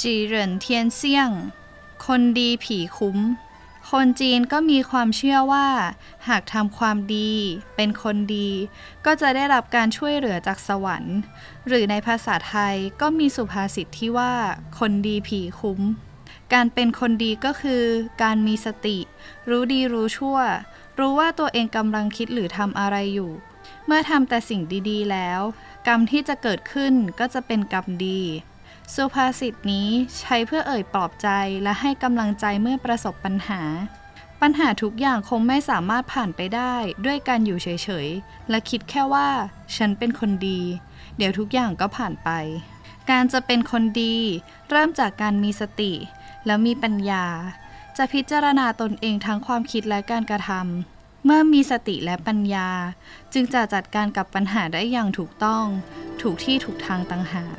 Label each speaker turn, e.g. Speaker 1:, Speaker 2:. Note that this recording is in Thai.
Speaker 1: จีเหรินเทียนเซี่ยง คนดีผีคุ้ม คนจีนก็มีความเชื่อว่า หากทำความดี เป็นคนดี ก็จะได้รับการช่วยเหลือจากสวรรค์ หรือในภาษาไทยก็มีสุภาษิตที่ว่า คนดีผีคุ้ม การเป็นคนดีก็คือ การมีสติ รู้ดีรู้ชั่ว รู้ว่าตัวเองกำลังคิดหรือทำอะไรอยู่ เมื่อทำแต่สิ่งดีๆแล้ว กรรมที่จะเกิดขึ้นก็จะเป็นกรรมดี สุภาษิตนี้ใช้เพื่อเอ่ยปลอบใจและให้กำลังใจเมื่อประสบปัญหา ปัญหาทุกอย่างคงไม่สามารถผ่านไปได้ด้วยการอยู่เฉยๆ และคิดแค่ว่า ฉันเป็นคนดี เดี๋ยวทุกอย่างก็ผ่านไป การจะเป็นคนดี เริ่มจากการมีสติ แล้วมีปัญญา จะพิจารณาตนเองทั้งความคิดและการกระทำเมื่อมีสติและปัญญา จึงจะจัดการกับปัญหาได้อย่างถูกต้อง ถูกที่ถูกทางต่างหาก